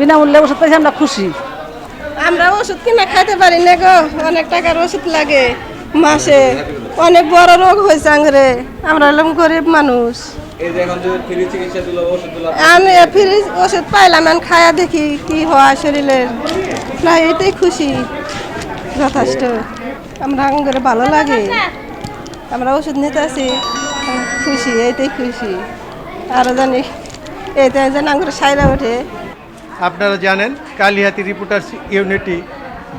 বিনামূল্যে ওষুধ পাইছি আমরা খুশি। আমরা ওষুধ কিনা খাইতে পারি না গো অনেক টাকার ওষুধ লাগে মাসে। অনেক বড় রোগ হয়েছে আঙরে আমরা হলাম গরিব মানুষ। এই যে এখন যে ফ্রি চিকিৎসা দিল ওষুধ দিল আমি ফ্রি ওষুধ পাইলাম আমি খায়া দেখি কি হয় শরীরের। না এটাই খুশি যথেষ্ট। আমরা আঙ্গরে ভালো লাগে। আমরা ওষুধ নিতে আসি খুশি এইটাই খুশি। আরও জানি এইটাই যেন আঙ্গুরে সাইরা ওঠে। আপনারা জানেন, কালিহাতি রিপোর্টার্স ইউনিটি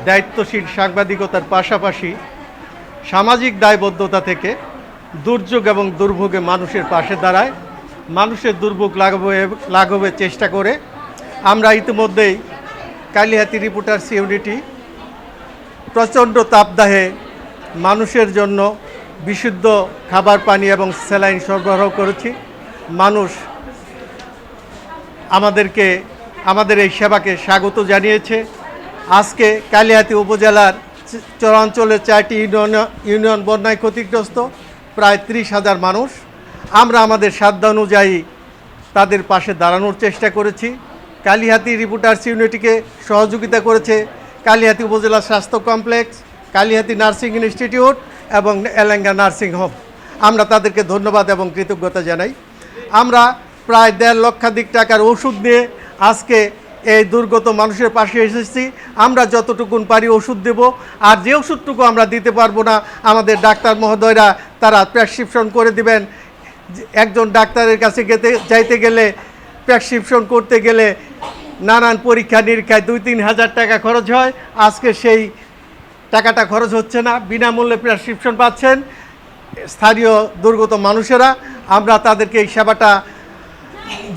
দায়িত্বশীল সাংবাদিকতার পাশাপাশি সামাজিক দায়বদ্ধতা থেকে দুর্যোগ এবং দুর্ভোগে মানুষের পাশে দাঁড়ায়, মানুষের দুর্ভোগ লাঘবে লাঘবের চেষ্টা করে। আমরা ইতিমধ্যেই কালিহাতি রিপোর্টার্স ইউনিটি প্রচণ্ড তাপদাহে মানুষের জন্য বিশুদ্ধ খাবার, পানি এবং স্যালাইন সরবরাহ করেছি। মানুষ আমাদেরকে আমাদের এই সেবাকে স্বাগত জানিয়েছে। আজকে কালিহাতি উপজেলার চরাঞ্চলের চারটি ইউনিয়ন ইউনিয়ন বন্যায় ক্ষতিগ্রস্ত প্রায় ত্রিশ হাজার মানুষ। আমরা আমাদের সাধ্য অনুযায়ী তাদের পাশে দাঁড়ানোর চেষ্টা করেছি। কালিহাতি রিপোর্টার্স ইউনিটিকে সহযোগিতা করেছে কালিহাতি উপজেলা স্বাস্থ্য কমপ্লেক্স কালিহাতি নার্সিং ইনস্টিটিউট এবং এলেঙ্গা নার্সিং হোম। আমরা তাদেরকে ধন্যবাদ এবং কৃতজ্ঞতা জানাই। আমরা প্রায় দেড় লক্ষাধিক টাকার ওষুধ নিয়ে আজকে এই দুর্গত মানুষের পাশে এসেছি। আমরা যতটুকুন পারি ওষুধ দেব, আর যে ওষুধটুকু আমরা দিতে পারব না, আমাদের ডাক্তার মহোদয়রা তারা প্রেসক্রিপশন করে দিবেন। একজন ডাক্তারের কাছে গেতে, যাইতে গেলে প্রেসক্রিপশন করতে গেলে নানান পরীক্ষা নিরীক্ষায় দুই তিন হাজার টাকা খরচ হয়। আজকে সেই টাকাটা খরচ হচ্ছে না, বিনামূল্যে প্রেসক্রিপশন পাচ্ছেন। স্থানীয় দুর্গত মানুষেরা, আমরা তাদেরকে এই সেবাটা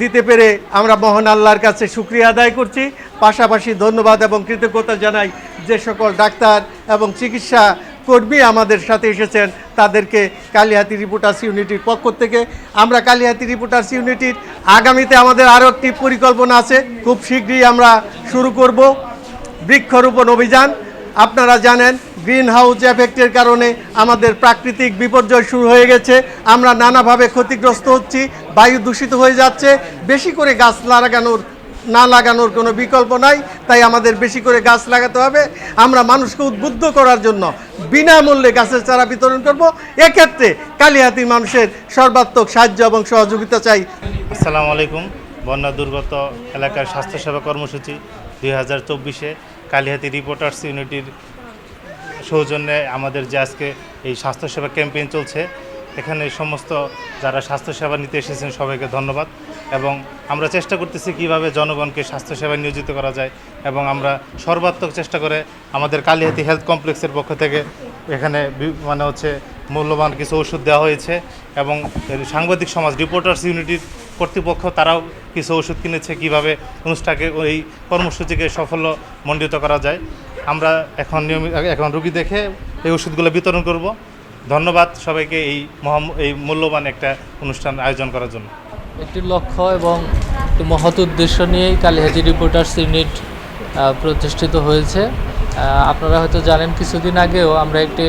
দিতে পেরে আমরা মহান আল্লাহর কাছে শুক্রিয়া আদায় করছি। পাশাপাশি ধন্যবাদ এবং কৃতজ্ঞতা জানাই যে সকল ডাক্তার এবং চিকিৎসা কর্মী আমাদের সাথে এসেছেন, তাদেরকে কালিহাতি রিপোর্টার্স ইউনিটির পক্ষ থেকে। আমরা কালিহাতি রিপোর্টার্স ইউনিটির আগামীতে আমাদের আরও একটি পরিকল্পনা আছে, খুব শীঘ্রই আমরা শুরু করব। বৃক্ষরোপণ অভিযান, আপনারা জানেন গ্রিন হাউস এফেক্টের কারণে আমাদের প্রাকৃতিক বিপর্যয় শুরু হয়ে গেছে। আমরা নানাভাবে ক্ষতিগ্রস্ত হচ্ছি, বায়ু দূষিত হয়ে যাচ্ছে। বেশি করে গাছ লাগানোর, না লাগানোর কোনো বিকল্প নাই, তাই আমাদের বেশি করে গাছ লাগাতে হবে। আমরা মানুষকে উদ্বুদ্ধ করার জন্য বিনামূল্যে গাছের চারা বিতরণ করব। এক্ষেত্রে কালিহাতি মানুষের সর্বাত্মক সাহায্য এবং সহযোগিতা চাই। আসসালামু আলাইকুম। বন্যা দুর্গত এলাকার স্বাস্থ্যসেবা কর্মসূচি দুই হাজার চব্বিশে কালিহাতি রিপোর্টার্স ইউনিটির সৌজন্যে আমাদের যে আজকে এই স্বাস্থ্যসেবা ক্যাম্পেইন চলছে, এখানে সমস্ত যারা স্বাস্থ্যসেবা নিতে এসেছেন সবাইকে ধন্যবাদ এবং আমরা চেষ্টা করতেছি কীভাবে জনগণকে স্বাস্থ্যসেবায় নিয়োজিত করা যায় এবং আমরা সর্বাত্মক চেষ্টা করে আমাদের কালিহাতি হেলথ কমপ্লেক্সের পক্ষ থেকে এখানে মানে হচ্ছে মূল্যবান কিছু ওষুধ দেওয়া হয়েছে এবং সাংবাদিক সমাজ রিপোর্টার্স ইউনিটির কর্তৃপক্ষ তারাও কিছু ওষুধ কিনেছে কীভাবে অনুষ্ঠানকে এই কর্মসূচিকে সাফল্য মণ্ডিত করা যায়। আমরা এখন নিয়মিত, এখন রুগী দেখে এই ওষুধগুলো বিতরণ করব। ধন্যবাদ সবাইকে এই মহা, এই মূল্যবান একটা অনুষ্ঠান আয়োজন করার জন্য। একটি লক্ষ্য এবং একটি মহৎ উদ্দেশ্য নিয়েই কালিহাতি রিপোর্টার্স ইউনিট প্রতিষ্ঠিত হয়েছে। আপনারা হয়তো জানেন, কিছুদিন আগেও আমরা একটি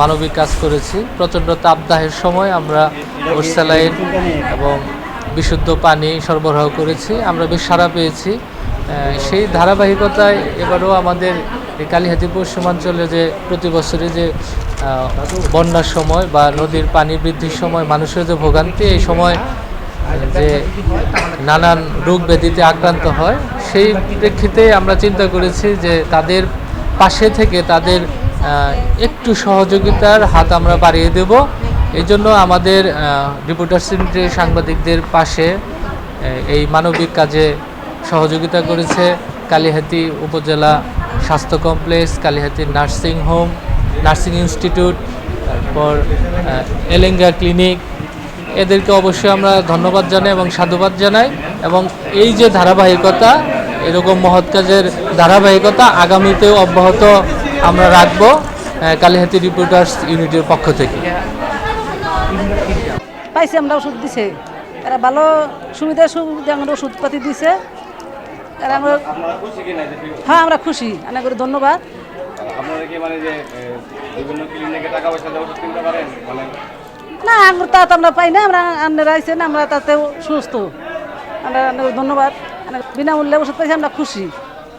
মানবিক কাজ করেছি। প্রচণ্ড তাপদাহের সময় আমরা ওরসালাইন এবং বিশুদ্ধ পানি সরবরাহ করেছি। আমরা বেশ সাড়া পেয়েছি। সেই ধারাবাহিকতায় এবারও আমাদের এই কালিহাতি পশ্চিমাঞ্চলে যে প্রতি বছরই যে বন্যার সময় বা নদীর পানি বৃদ্ধির সময় মানুষের যে ভোগান্তি, এই সময় যে নানান রোগ ব্যাধিতে আক্রান্ত হয়, সেই প্রেক্ষিতে আমরা চিন্তা করেছি যে তাদের পাশে থেকে তাদের একটু সহযোগিতার হাত আমরা বাড়িয়ে দেব। এই জন্য আমাদের রিপোর্টার্স ইউনিটের সাংবাদিকদের পাশে এই মানবিক কাজে সহযোগিতা করেছে কালিহাতি উপজেলা স্বাস্থ্য complex, Kalihati nursing home, nursing institute, তারপর এলেঙ্গা ক্লিনিক। এদেরকে অবশ্যই আমরা ধন্যবাদ জানাই এবং সাধুবাদ জানাই এবং এই যে ধারাবাহিকতা, এরকম মহৎ কাজের ধারাবাহিকতা আগামীতেও অব্যাহত আমরা রাখব কালিহাতি রিপোর্টার্স ইউনিটের পক্ষ থেকে। পাইছি আমরা ওষুধ দিছে। এরা ভালো সুবিধা সুবিধা আমাদের ওষুধপাতি দিছে। এরা আমরা হ্যাঁ আমরা খুশি। অনেক করে ধন্যবাদ। আপনারা কি মানে যে বিভিন্ন ক্লিনিকে টাকা পয়সা দিয়ে ওষুধ কিনতে পারেন? মানে না আমরা তা আমরা পাই না আমরা আন্ডার আইসেন আমরা তাতেও সুস্থ। আমরা ধন্যবাদ। বিনামূল্যে ওষুধ পাইছি আমরা খুশি।